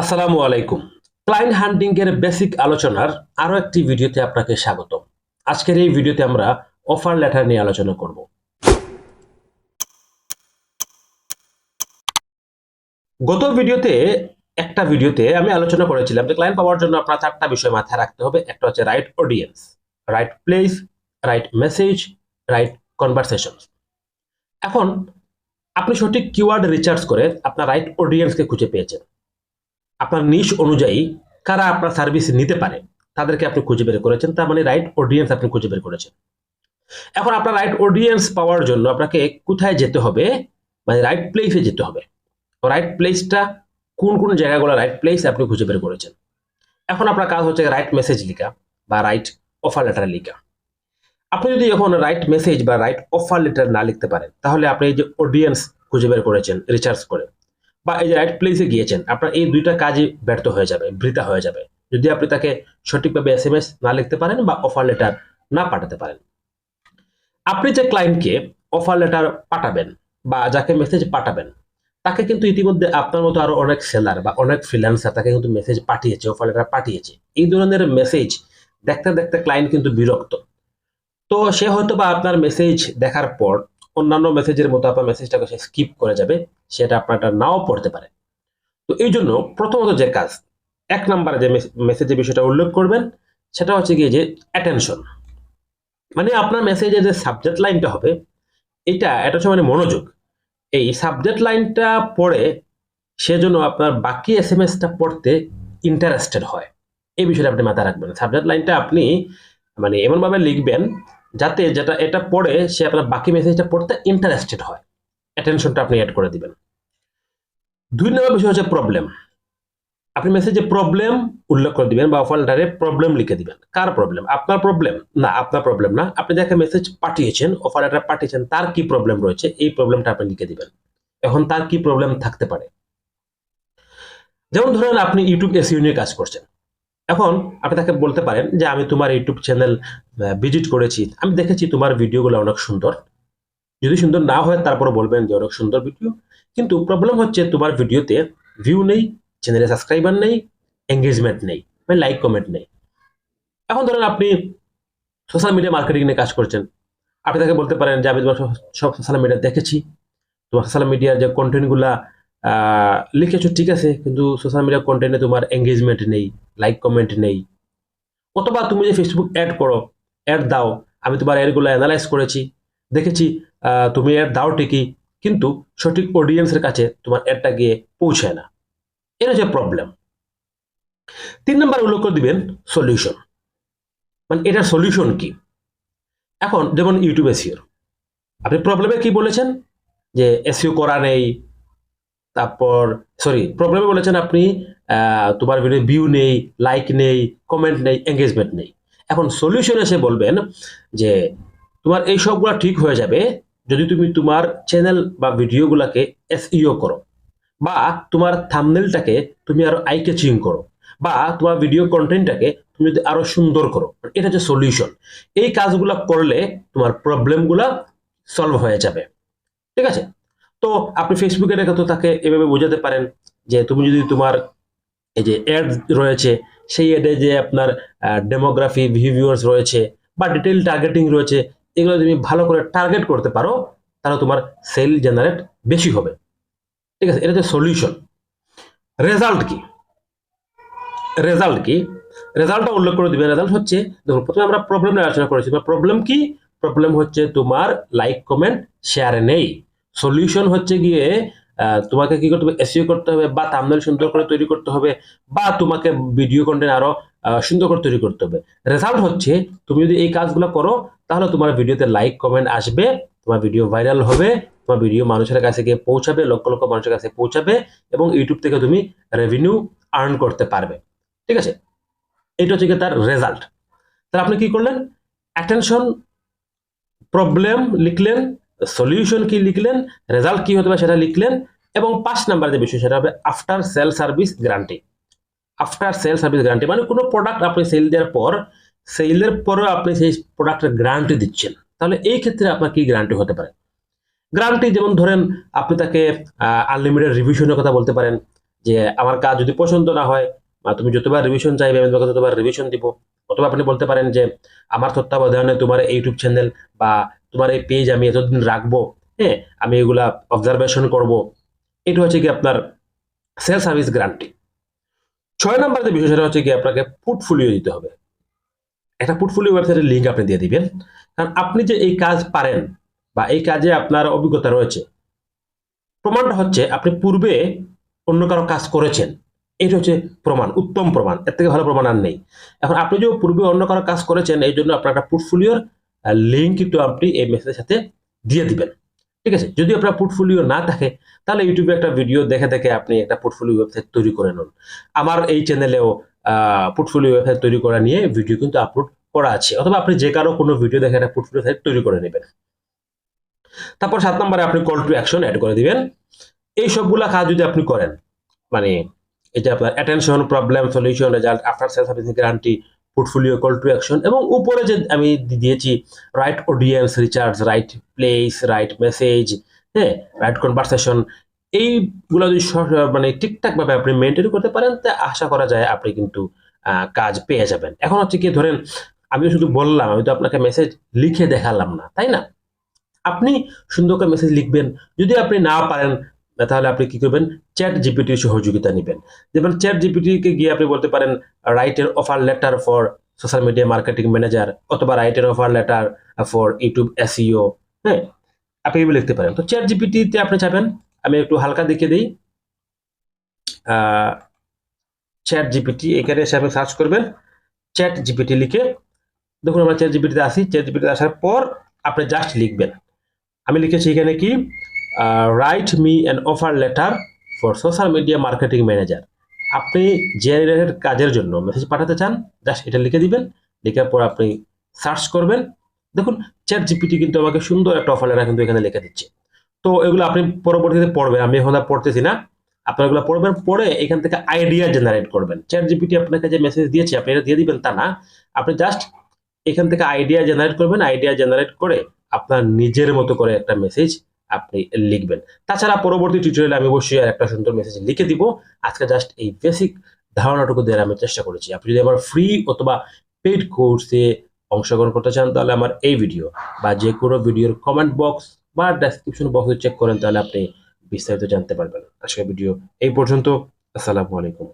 আসসালামু আলাইকুম। ক্লায়েন্ট হান্টিং এর বেসিক আলোচনার আরও একটি ভিডিওতে আপনাকে স্বাগত আজকের এই ভিডিওতে আমরা অফার লেটার নিয়ে আলোচনা করব। গত ভিডিওতে, একটা ভিডিওতে আমি আলোচনা করেছিলাম যে ক্লায়েন্ট পাওয়ার জন্য আপনার চারটা বিষয় মাথায় রাখতে হবে। একটা হচ্ছে right audience right place right message right conversation এখন, আপনি সঠিক কিওয়ার্ড রিচার্জ করে আপনার রাইট অডিয়েন্সকে খুঁজে পেয়েছেন। আপনার নিশ অনুযায়ী কারা আপনার সার্ভিস নিতে পারে, তাদেরকে আপনি খুঁজে বের করেছেন, তার মানে রাইট অডিয়েন্স আপনি খুঁজে বের করেছেন। এখন আপনার রাইট অডিয়েন্স পাওয়ার জন্য আপনাকে কোথায় যেতে হবে মানে রাইট প্লেসে যেতে হবে। রাইট প্লেসটা কোন কোন জায়গাগুলো রাইট প্লেস আপনি খুঁজে বের করেছেন? এখন আপনার কাজ হচ্ছে রাইট মেসেজ লেখা বা রাইট অফার লেটার লিখা। আপনি যদি এখন রাইট মেসেজ বা রাইট অফার লেটার না লিখতে পারেন, তাহলে আপনি এই যে অডিয়েন্স খুঁজে বের করেছেন রিচার্জ করে। বা এই যে রাইট প্লেসে গিয়েছেন, আপনার এই দুইটা কাজই ব্যর্থ হয়ে যাবে, বৃথা হয়ে যাবে। যদি আপনি তাকে সঠিকভাবে এস এম এস না লিখতে পারেন বা অফার লেটার না পাঠাতে পারেন। আপনি যে ক্লায়েন্টকে অফার লেটার পাঠাবেন বা যাকে মেসেজ পাঠাবেন, তাকে কিন্তু ইতিমধ্যে আপনার মতো আরও অনেক সেলার বা অনেক ফ্রিল্যান্সার তাকে কিন্তু মেসেজ পাঠিয়েছে অফার লেটার পাঠিয়েছে। এই ধরনের মেসেজ দেখতে দেখতে ক্লায়েন্ট কিন্তু বিরক্ত। তো সে হয়তো বা আপনার মেসেজ দেখার পর অন্যান্য মেসেজের মতো আপনার মেসেজটাকে সে স্কিপ করে যাবে। সেটা আপনারটা নাও পড়তে পারে তো এই জন্য প্রথমত যে কাজ, এক নম্বরে যে মেসেজের বিষয়টা উল্লেখ করবেন, সেটা হচ্ছে গিয়ে যে অ্যাটেনশন মানে আপনার মেসেজের যে সাবজেক্ট লাইনটা হবে, এটা এটা হচ্ছে মানে মনোযোগ। এই সাবজেক্ট লাইনটা পড়ে সেজন্য আপনার বাকি এস এম এসটা পড়তে ইন্টারেস্টেড হয়। এই বিষয়টা আপনি মাথায় রাখবেন। সাবজেক্ট লাইনটা আপনি মানে এমনভাবে লিখবেন যাতে যেটা এটা পড়ে সে আপনার বাকি মেসেজটা পড়তে ইন্টারেস্টেড হয়। অ্যাটেনশনটা আপনি অ্যাড করে দিবেন। দুই নম্বর বিষয় হচ্ছে প্রবলেম আপনি মেসেজে প্রবলেম উল্লেখ করে দিবেন বা অফার প্রবলেম লিখে দিবেন। কার প্রবলেম আপনার প্রবলেম না, আপনার প্রবলেম না। আপনি যাকে মেসেজ পাঠিয়েছেন অফার পাঠিয়েছেন, তার কি প্রবলেম রয়েছে? এই প্রবলেমটা আপনি লিখে দিবেন। এখন তার কি প্রবলেম থাকতে পারে? যেমন ধরেন আপনি ইউটিউব এসইউ নিয়ে কাজ করছেন। এখন আপনি তাকে বলতে পারেন যে, আমি তোমার ইউটিউব চ্যানেল ভিজিট করেছি। আমি দেখেছি তোমার ভিডিওগুলো অনেক সুন্দর। যদি সুন্দর না হয়, তারপরে বলবেন যে অনেক সুন্দর ভিডিও কিন্তু প্রবলেম হচ্ছে তোমার ভিডিওতে ভিউ নেই চ্যানেলে সাবস্ক্রাইবার নেই এঙ্গেজমেন্ট নেই মানে লাইক কমেন্ট নেই। এখন ধরেন আপনি সোশ্যাল মিডিয়া মার্কেটিং নিয়ে কাজ করছেন। আপনি তাকে বলতে পারেন যে, আমি তোমার সব সোশ্যাল মিডিয়া দেখেছি। তোমার সোশ্যাল মিডিয়ার যে কন্টেন্টগুলা লিখেছো, ঠিক আছে, কিন্তু সোশ্যাল মিডিয়া কন্টেন্টে তোমার এঙ্গেজমেন্ট নেই লাইক কমেন্ট নেই। অথবা তুমি যে ফেসবুক অ্যাড করো অ্যাড দাও, আমি তোমার অ্যাডগুলো অ্যানালাইজ করেছি, দেখেছি তুমি অ্যাড দাও ঠিকই কিন্তু সঠিক অডিয়েন্সের কাছে তোমার অ্যাডটা গিয়ে পৌঁছায় না। এটা হচ্ছে প্রবলেম তিন নম্বর উল্লেখ করে দিবেন সলিউশন মানে এটার সলিউশন কি? এখন যেমন ইউটিউব এসিওর আপনি প্রবলেমে কি বলেছেন? যে এসিও করা নেই, তারপর সরি প্রবলেমে বলেছেন আপনি তোমার ভিডিও ভিউ নেই লাইক নেই কমেন্ট নেই এঙ্গেজমেন্ট নেই। এখন সলিউশন এসে বলবেন যে তোমার এই সবগুলো ঠিক হয়ে যাবে যদি তুমি তোমার চ্যানেল বা ভিডিওগুলোকে এসইও করো, বা তোমার থামনেলটাকে তুমি আরও আই ক্যাচিং করো, বা তোমার ভিডিও কন্টেন্টটাকে তুমি যদি আরও সুন্দর করো, এটা হচ্ছে সলিউশন এই কাজগুলো করলে তোমার প্রবলেমগুলো সলভ হয়ে যাবে। ঠিক আছে? তো আপনি ফেসবুকে রেখে তো তাকে এভাবে বোঝাতে পারেন যে তুমি যদি তোমার এই যে অ্যাড রয়েছে, সেই অ্যাডে যে আপনার ডেমোগ্রাফি ভিভিউয়ার্স রয়েছে, বা ডিটেল টার্গেটিং রয়েছে এগুলো তুমি ভালো করে টার্গেট করতে পারো, তাহলে তোমার সেল জেনারেট বেশি হবে। ঠিক আছে, এটা হচ্ছে সলিউশন রেজাল্ট কি? রেজাল্ট কি? রেজাল্টটা উল্লেখ করে দিবে। রেজাল্ট হচ্ছে, দেখুন, প্রথমে আমরা প্রবলেম নিয়ে আলোচনা করেছি। বা প্রবলেম কি? প্রবলেম হচ্ছে তোমার লাইক কমেন্ট শেয়ারে নেই। সলিউশন হচ্ছে গিয়ে তোমাকে কি করতে হবে? এসিও করতে হবে, বা তামনেল সুন্দর করে তৈরি করতে হবে, বা তোমাকে ভিডিও কন্টেন্ট আরও সুন্দর করে তৈরি করতে হবে। রেজাল্ট হচ্ছে, তুমি যদি এই কাজগুলো করো, তাহলে তোমার ভিডিওতে লাইক কমেন্ট আসবে, তোমার ভিডিও ভাইরাল হবে, তোমার ভিডিও মানুষের কাছে গিয়ে পৌঁছাবে, লক্ষ লক্ষ মানুষের কাছে পৌঁছাবে এবং ইউটিউব থেকে তুমি রেভিনিউ আর্ন করতে পারবে। ঠিক আছে? এটা হচ্ছে তার রেজাল্ট তাহলে আপনি কি করলেন? অ্যাটেনশন প্রবলেম লিখলেন সলিউশন কি লিখলেন রেজাল্ট কি হতে পারে সেটা লিখলেন, এবং পাঁচ নাম্বার যে বিষয় সেটা হবে after sale service guarantee after sale service guarantee মানে কোনো প্রোডাক্ট আপনি সেল দেওয়ার পর সেলের পরেও আপনি সেই প্রোডাক্টের গ্যারান্টি দিচ্ছেন। তাহলে এই ক্ষেত্রে আপনার কি গ্যারান্টি হতে পারে? গ্যারান্টি যেমন ধরেন, আপনি তাকে আনলিমিটেড রিভিশনের কথা বলতে পারেন, যে আমার কাজ যদি পছন্দ না হয়, বা তুমি যতবার রিভিশন চাইবে, আমি তোমাকে ততবার রিভিশন দিব। অথবা আপনি বলতে পারেন যে, আমার তত্ত্বাবধানে তোমার ইউটিউব চ্যানেল বা তোমার এই পেজ আমি এতদিন রাখব হ্যাঁ আমি এগুলা অবজারভেশন করব। এটা হচ্ছে কি আপনার সেল সার্ভিস গ্যারান্টি ছয় নম্বর যে বিষয় সেটা হচ্ছে কি আপনাকে পোর্টফোলিও দিতে হবে। একটা পোর্টফোলিও ওয়েবসাইটের লিঙ্ক আপনি দিয়ে দিবেন। কারণ আপনি যে এই কাজ পারেন বা এই কাজে আপনার অভিজ্ঞতা রয়েছে, প্রমাণটা হচ্ছে আপনি পূর্বে অন্য কারও কাজ করেছেন। এটা হচ্ছে প্রমাণ, উত্তম প্রমাণ। এর থেকে ভালো প্রমাণ আর নেই। এখন আপনি যে পূর্বে অন্য কারও কাজ করেছেন, এই জন্য আপনার একটা পোর্টফোলিওর লিঙ্ক কিন্তু আপনি এই মেসেজের সাথে দিয়ে দিবেন। ঠিক আছে? যদি আপনার পোর্টফোলিও না থাকে, তাহলে ইউটিউবে একটা ভিডিও দেখে দেখে আপনি একটা পোর্টফোলিও ওয়েবসাইট তৈরি করে নেন। আমার এই চ্যানেলেও পোর্টফোলিও ওয়েবসাইট তৈরি করা নিয়ে ভিডিও কিন্তু আপলোড করা আছে। অথবা আপনি যে কারও কোনো ভিডিও দেখে একটা পোর্টফোলিও সাইট তৈরি করে নেবেন। তারপর সাত নম্বরে আপনি কল টু অ্যাকশন অ্যাড করে দিবেন। এই সবগুলা কাজ যদি আপনি করেন মানে এটা আপনার attention problem solution result after sale service guarantee portfolio call to action এবং উপরে যে আমি দিয়েছি right audience recharge right place right message হ্যাঁ রাইট কনভারসেশন এইগুলো যদি মানে ঠিকঠাকভাবে আপনি মেনটেন করতে পারেন, তা আশা করা যায় আপনি কিন্তু কাজ পেয়ে যাবেন। এখন হচ্ছে কি, ধরেন আমি শুধু বললাম, আমি তো আপনাকে মেসেজ লিখে দেখালাম না, তাই না? আপনি সুন্দর করে মেসেজ লিখবেন। যদি আপনি না পারেন তাহলে আপনি কি করবেন? চ্যাট জিপিটির সহযোগিতা নেবেন। যেমন চ্যাট জিপিটিকে গিয়ে আপনি বলতে পারেন write a offer letter for social media marketing manager অথবা write a offer letter for YouTube SEO হ্যাঁ? আপনি এগুলো লিখতে পারেন। তো চ্যাট জিপিটিতে আপনি চাবেন আমি একটু হালকা দেখিয়ে দিই। চ্যাট জিপিটি এখানে এসে আপনি সার্চ করবেন চ্যাট জিপিটি লিখে। দেখুন, আমরা চ্যাট জিপিটিতে আসি। চ্যাট জিপিটিতে আসার পর আপনি জাস্ট লিখবেন। আমি লিখেছি এখানে কি? Write me an offer letter for social media marketing manager আপনি রিলেটেড কাজের জন্য মেসেজ পাঠাতে চান জাস্ট এটা লিখে দিবেন। লিখার পর আপনি সার্চ করবেন। দেখুন চ্যাট জিপিটি কিন্তু আমাকে সুন্দর একটা অফার লেটার কিন্তু এখানে লিখে দিচ্ছে। তো এগুলো আপনি পরবর্তীতে পড়বেন। আমি এখন আর পড়তেছি না। আপনার এগুলো পড়বেন, পড়ে এখান থেকে আইডিয়া জেনারেট করবেন। চ্যাট জিপিটি আপনাকে যে মেসেজ দিয়েছে, আপনি এটা দিয়ে দিবেন তা না। আপনি জাস্ট এখান থেকে আইডিয়া জেনারেট করবেন। আইডিয়া জেনারেট করে আপনার নিজের মতো করে একটা মেসেজ আপনি লিখবেন। তাছাড়া পরবর্তী টিউটোরিয়ালে আমি অবশ্যই আর একটা সুন্দর মেসেজ লিখে দিব। আজকে জাস্ট এই বেসিক ধারণাটুকু দেওয়ার আমি চেষ্টা করেছি। আপনি যদি আমার ফ্রি অথবা পেইড কোর্সে অংশগ্রহণ করতে চান, তাহলে আমার এই ভিডিও বা যে কোনো ভিডিওর কমেন্ট বক্স বা ডেসক্রিপশন বক্সে চেক করেন, তাহলে আপনি বিস্তারিত জানতে পারবেন। আজকের ভিডিও এই পর্যন্ত। আসসালামু আলাইকুম।